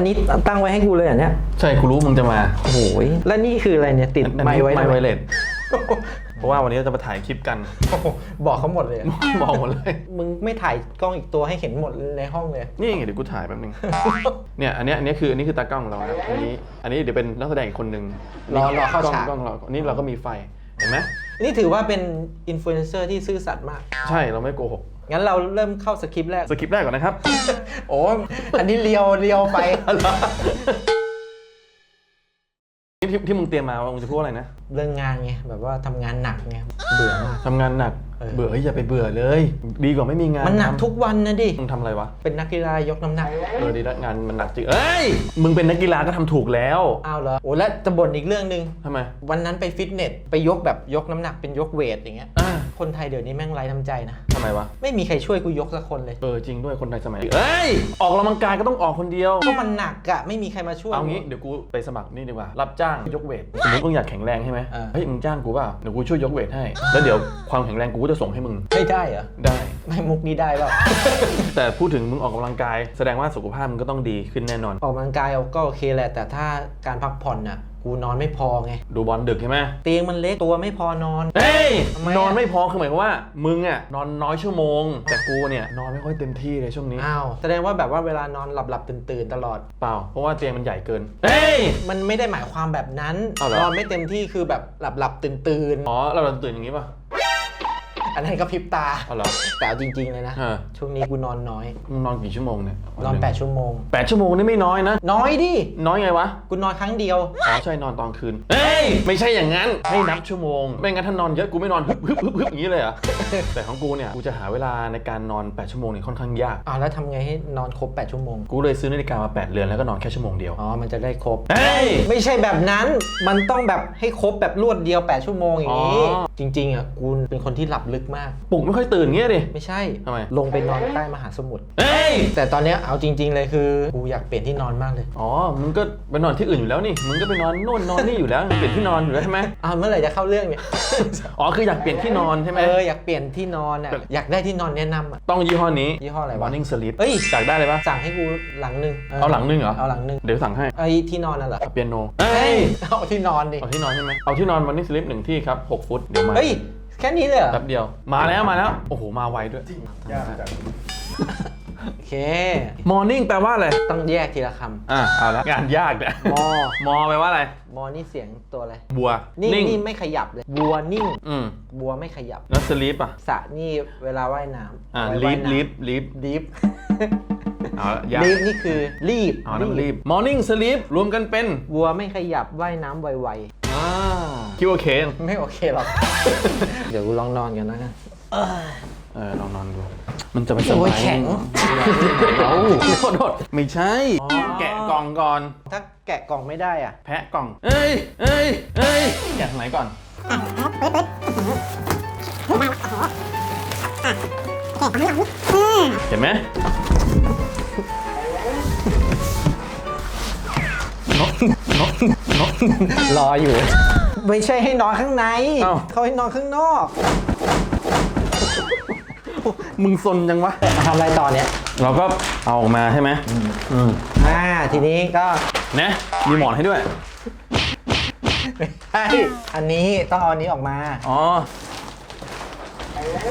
อันนี้ตั้งไว้ให้กูเลยเหรอะเนี่ยใช่กูรู้มึงจะมาโอ้โหยแล้วนี่คืออะไรเนี่ยติดไมค์ไว้ไมทำค์ไมไวเลสเพราะว่าวันนี้เราจะมาถ่ายคลิปกันบอกเขาหมดเลยอะมองหมดเลย มึงไม่ถ่ายกล้องอีกตัวให้เห็นหมดในห้องเลย นี่ไงเดี๋ยวกูถ่ายแป๊บนึง เนี่ยอันเนี้ยอันเนี้ยคืออันนี้คือตากล้องของเราครับอันนี้อันนี้เดี๋ยวเป็นนักแสดงอีกคนหนึ่งรอรอเข้ากล้องฉากกล้องเราอันนี้เราก็มีไฟเห็นไหม นี่ถือว่าเป็นอินฟลูเอนเซอร์ที่ซื่อสัตย์มาก ใช่เราไม่โกหก งั้นเราเริ่มเข้าสคริปต์แรก สคริปต์แรกก่อนนะครับ โอ้อันนี้เลียวเลียวไปนี่ที่ที่มึงเตรียมมาว่ามึงจะพูดว่าอะไรนะ เรื่องงานไง แบบว่าทำงานหนักไง เบื่อมากทำงานหนัก เออเบื่อเฮ้ยอย่าไปเบื่อเลย ดีกว่าไม่มีงานมันหนักทำทุกวันนะดิมึงทำอะไรวะเป็นนักกีฬายกน้ำหนักเออดีละงานมันหนักจริงเอ้ยมึงเป็นนักกีฬาก็ทำถูกแล้วอ้าวเหรอโอ้แล้วจะบ่นอีกเรื่องหนึ่งทำไมวันนั้นไปฟิตเนสไปยกแบบยกน้ำหนักเป็นยกเวทอย่างเงี้ยอ่าคนไทยเดี๋ยวนี้แม่งไร้น้ำใจนะ ทำไมวะไม่มีใครช่วยกูยกสักคนเลย เออจริงด้วยคนไทยสมัยนี้เอ้ยออกกำลังกายก็ต้องออกคนเดียว ก็มันหนักอะไม่มีใครมาช่วย เอางี้เดี๋ยวกูไปสมัครนี่ดีกว่า รับจ้างยกเวทสมมติมึงอยากแข็งแรงใช่ไหมเออ เฮ้ยมึงจ้างกูเปล่าเดี๋ยวกูช่วยยกเวทให้ แล้วเดี๋ยวความแข็งแรงกูก็จะส่งให้มึง ไม่ได้เหรอได้ ไม่มุกนี้ได้เปล่า แต่พูดถึงมึงออกกำลังกาย แสดงว่าสุขภาพมึงก็ต้องดีขึ้นแน่นอน ออกกำลังกายก็โอเคแหละ แต่ถ้าการพักผ่อนน่ะ กูนอนไม่พอไง ดูบอลดึกใช่ไหมเตียงมันเล็กตัวไม่พอนอน เฮ้ยทำไมอะ นอนไม่พอคือหมายความว่ามึงอะนอนน้อยชั่วโมง แต่กูเนี่ยนอนไม่ค่อยเต็มที่เลยช่วงนี้อ้าว แสดงว่าแบบว่าเวลานอนหลับหลับตื่นตื่นๆตลอด เปล่าเพราะว่าเตียงมันใหญ่เกิน เฮ้ย มันไม่ได้หมายความแบบนั้นอ้าวเหรอ นอนไม่เต็มที่คือแบบหลับหลับตื่นตื่นอ๋อเราตื่นอย่างนี้ป่ะๆ อันนั้นก็พริบตา อ๋อเหรอ แต่เอาจริงๆเลยนะ ฮะ ช่วงนี้กูนอนน้อย มึงนอนกี่ชั่วโมงเนี่ยนอน 8 ชั่วโมง แปดชั่วโมงนี่ไม่น้อยนะ น้อยดิ น้อยไงวะ กูนอนครั้งเดียว อ๋อใช่นอนตอนคืน เฮ้ย ไม่ใช่อย่างนั้น ให้นับชั่วโมง ไม่งั้นถ้านอนเยอะกูไม่นอนฮึบฮึบฮึบฮึบอย่างนี้เลยเหรอะแต่ของกูเนี่ย กูจะหาเวลาในการนอน 8 ชั่วโมงเนี่ยค่อนข้างยากอ้าวแล้วทำไงให้นอนครบ 8 ชั่วโมง กูเลยซื้อนาฬิกามา 8 เรือนแล้วก็นอนแค่ชั่วโมงเดียว อ๋อ มันจะได้ครบ เฮ้ย ไม่ใช่แบบนั้น มันต้องแบบให้ครบแบบรวดเดียว 8 ชั่วโมงอย่างนี้ อ๋อ จริงๆอะกูเป็นคนที่หลับลึกมาก ปลุกไม่ค่อยตื่นเงี้ยดิ ไม่ใช่ทำไม ลงไปนอนใต้มหาสมุทร เฮ้ย แต่ตอนเนี้ยเอาจริง ๆ เลยคือกูอยากเปลี่ยนที่นอนมากเลย อ๋อ มึงก็ไปนอนที่อื่นอยู่แล้วนี่ มึงก็ไปนอนโน่นนอนนี่อยู่แล้ว เปลี่ยนที่นอนอยู่แล้วใช่ไหมอ้าวเมื่อไหร่จะเข้าเรื่องเนี่ย อ๋อ คืออยากเปลี่ยนที่นอนใช่ไหม เอออยากเปลี่ยนที่นอนอะ อยากได้ที่นอนแนะนำอะ ต้องยี่ห้อนี้ ยี่ห้ออะไรวะ Morning Sleep เอ้ย อยากได้เลยปะสั่งให้กูหลังหนึ่งเอาหลังนึงเหรอ เอาหลังหนึ่งเดี๋ยวสั่งให้ไอ้ที่นอนน่ะเหรอเปียโนเฮ้ย เอาที่นอนดิ เอาที่นอนใช่ไหมเอาที่นอน Morning Sleep หนึ่งที่ครับ6ฟุต เดี๋ยวมา เฮ้ย แค่นี้เลยเหรอแป๊บเดียว มาแล้วมาแล้ว โอ้โห มาไวด้วยโอเค Morning แปลว่าอะไร ต้องแยกทีละคอะเอาละงานยากเนี่ยำมอ มอแปลว่าอะไร มอนี่เสียงตัวอะไร บัวนี่นิ่งนี่ไม่ขยับเลย บัวนิ่ง อืมบัวไม่ขยับแล้ว sleep อะ สระนี่เวลาว่ายน้ำอ่าไว้ลีว่ายฟน้ำลีฟลีฟลีฟเอาละยากลีฟนี่คือรีบเอาน้ำรีบ morning sleep รวมกันเป็น บัวไม่ขยับว่ายน้ำไว อ่าคิดว่าโอเคยังๆไม่โอเคหรอก เดี๋ยวกูลองนอนกันนะกันเออลองนอนดูมันจะไม่สโอ้บายยแข็ง เอาโทษโทษไม่ใช่อ๋อแกะกล่องก่อน ถ้าแกะกล่องไม่ได้อะ แพะกล่อง เอ้ยเอ้ยเอ้ยแกะทางไหนก่อน เห็นไหม รออยู่ ไม่ใช่ให้นอนข้างใน เอ้า เขาให้นอนข้างนอกมึงซนจังวะ ทำอะไรต่อเนี่ยเราก็เอาออกมาใช่ไหมอืมอ่าทีนี้ก็นะมีหมอนให้ด้วย ใช่อันนี้ต้องเอาอันนี้ออกมา อ๋อ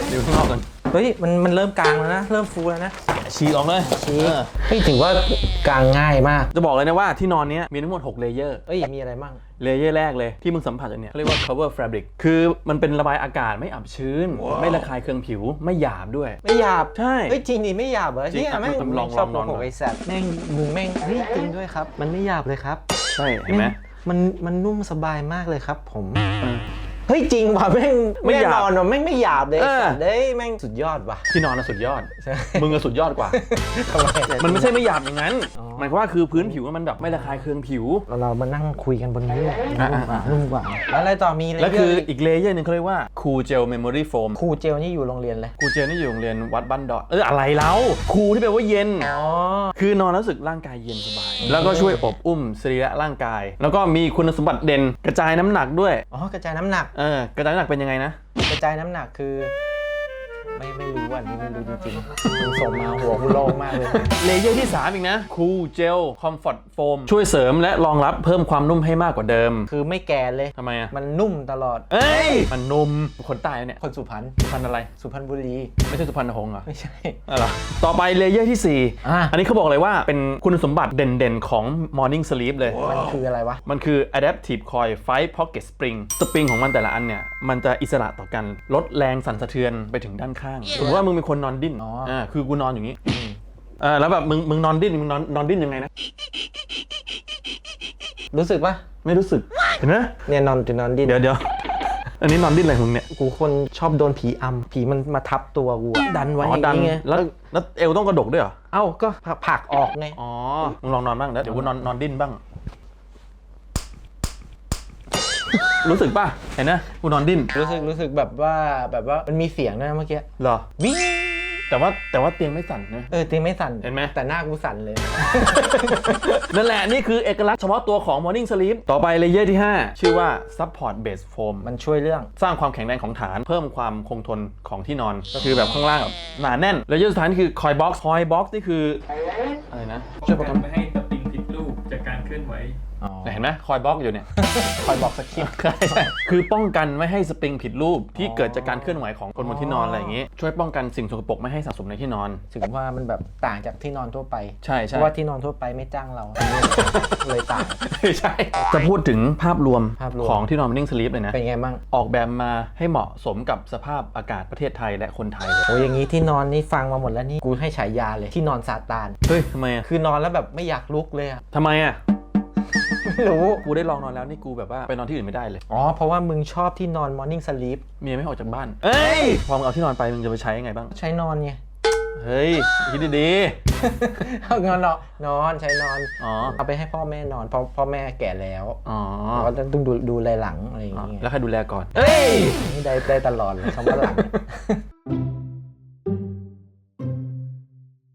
เดี๋ยวข้างนอกกันเฮ้ยมันมันเริ่มกลางแล้วนะ เริ่มฟูแล้วนะ ฉีกออกเลยชี้เออเฮ้ยถือว่ากลางง่ายมากจะบอกเลยนะว่าที่นอนเนี้ยมีทั้งหมด 6 เลเยอร์ เอ้ยมีอะไรมั่งเลเยอร์แรกเลยที่มึงสัมผัสอยู่เนี่ยเขาเรียกว่า cover fabric คือมันเป็นระบายอากาศไม่อับชื้น ไม่ระคายเคืองผิวไม่หยาบด้วย ไม่หยาบใช่ เฮ้ยจริงดิไม่หยาบเหรอจริงเนี่ยแม่งลองลองชอบลโกองหลอกงไอ้สัตว์แม่งมึงแม่งเฮ้ยจริงด้วยครับ มันไม่หยาบเลยครับใช่เห็นไหมมันมันนุ่มสบายมากเลยครับ ผม เออ เฮ้ยจริงว่ะแม่งไม่หยาบแน่นอนว่ะแม่งไม่หยาบเลยเอไอ้อสัตว์เอ้ยแม่งสุดยอดว่ะ ที่นอนน่ะสุดยอด ใช่ มึงอะสุดยอดกว่า ทำไมมันไม่ใช่ไม่หยาบอย่างนั้น อ๋อ หมายความว่าคือพื้นผิวมันแบบไม่ระคายเคืองผิว เราเรามานั่งคุยกันบนนี้อะ นุ่มกว่าอะนุ่มกว่าแล้วอะไรต่อมีอะไรแล้วคือเยะอีกเลเยอร์หนึงเขาเรียกว่า cool gel memory foam ครูเจลนี่อยู่โรงเรียนเลยครูเจลนี่อยู่โรงเรียนวัดบ้านดอดเอออะไรแล้วครูที่แปลว่าเย็น อ๋อ คือนอนแล้วรู้สึกร่างกายเย็นสบาย แล้วก็ช่วยอบอุ้มสรีระร่างกาย แล้วก็มีคุณสมบัติเด่นกระจายน้ำหนักด้วย อ๋อกระจายน้ำหนัก เออกระจายน้ำหนักเป็นยังไงนะ กระจายน้ำหนักคือ ไม่ไม่รู้อะนี่ไม่รู้จริงๆมึงส่งมาหัวกูโล่งมากเลย เลเยอร์ที่ 3 อีกนะ Cool Gel Comfort Foam ช่วยเสริมและรองรับเพิ่มความนุ่มให้มากกว่าเดิม คือไม่แก่เลย ทำไมอะ มันนุ่มตลอด เอ้ย มันนุ่มคนใต้เนี่ย คนสุพรรณ สุพรรณอะไร สุพรรณบุรี ไม่ใช่สุพรรณหงส์เหรอไม่ใช่ อะไรอต่อไปเลเยอร์ที่ อะ 4 อันนี้เขาบอกเลยว่าเป็นคุณสมบัติเด่นๆ ของ Morning Sleep เลย มันคืออะไรวะ มันคือ Adaptive Coil 5 Pocket Spring สปริงของมันแต่ละอันเนี่ย มันจะอิสระต่อกัน ลดแรงสั่นสะเทือนไปถึงด้านข้างสมมติว่ามึงเป็นคนนอนดิ้นอ๋ออ่่าคือกูนอนอย่างนี้อ่าแล้วแบบมึงมึงนอนดิ้นมึงนอนนอนดิ้นยังไงนะรู้สึกปะไม่รู้สึกเห็นไหมเนี่ยนอนจะนอนดิ้นเดี๋ยวเดี๋ยวอันนี้นอนดิ้นอะไรของมึงเนี่ยกูคนชอบโดนผีอำผีมันมาทับตัวกูอะดันไว้อ๋ออย่างดันนี้ไงแล้วแล้วเอวต้องกระดกด้วยเหรอเอ้าก็ผลักออกไงอ๋อมึงลองนอนบ้างแล้วเดี๋ยวกูนอนนอนดิ้นบ้าง รู้สึกป่ะ เห็นนะกูนอนดิ้นรู้สึกรู้สึกแบบว่าแบบว่ามันมีเสียงด้วยนะเมื่อกี้เหรอ วิ่งแต่ว่าแต่ว่าเตียงไม่สั่นนะ เออตีไม่สั่นเห็นไหม แต่หน้ากูสั่นเลย นั่นแหละ นี่คือเอกลักษณ์เฉพาะตัวของ Morning Sleep ต่อไปเลเยอร์ที่ 5 ชื่อว่า Support Base Foam มันช่วยเรื่องสร้างความแข็งแรงของฐาน เพิ่มความคงทนของที่นอน ก็คือแบบข้างล่างแบบหนาแน่นเลเยอร์สุดท้ายนี่คือ Coil Box Coil Box นี่คืออะไรนะช่วยประกักันนไม่ให้สปริงผิดรูปจากการเคลื่อนไหวอ๋อ เห็นไหมคอยบล็อกอยู่เนี่ย คอยบอกสคริปต์ใช่ใช่คือป้องกันไม่ให้สปริงผิดรูปที่เกิดจากการเคลื่อนไหวของคนบนที่นอนอะไรอย่างงี้ ช่วยป้องกันสิ่งสกปรกไม่ให้สะสมในที่นอน ถึงว่ามันแบบต่างจากที่นอนทั่วไป ใช่เพใช่ราะว่าที่นอนทั่วไปไม่จ้างเรา เลยต่าง ใช่ จะพูดถึงภาพรวมภาพรวมของที่นอน Morning Sleep เลยนะ เป็นไงบ้าง ออกแบบมาให้เหมาะสมกับสภาพอากาศประเทศไทยและคนไทยเลยโอ้ยอย่างนี้ที่นอนนี่ฟังมาหมดแล้วนี่กูให้ฉายาเลยที่นอนซาตาน เฮ้ยทำไมอะคือนอนแล้วแบบไม่อยากลุกเลยอะทำไมอะ ไม่รู้ กูได้ลองนอนแล้วนี่กูแบบว่าไปนอนที่อื่นไม่ได้เลย อ๋อ เพราะว่ามึงชอบที่นอน morning sleep เมียไม่ออกจากบ้าน เอ้ย พอมึงเอาที่นอนไปมึงจะไปใช้ยังไงบ้าง ใช้นอนไง เฮ้ยคิดดีเอาเงินนอนนอนใช้นอน ๆ อ๋อ เอาไปให้พ่อแม่นอนเพราะพ่อแม่แก่แล้วอ๋อเราก็ต้องดูดูแลหลังอะไรอย่างอ๋อเงี้ยแล้วใครดูแลก่อนนี่ได้ได้ตลอดเลยคำว่าหลังเนี่ย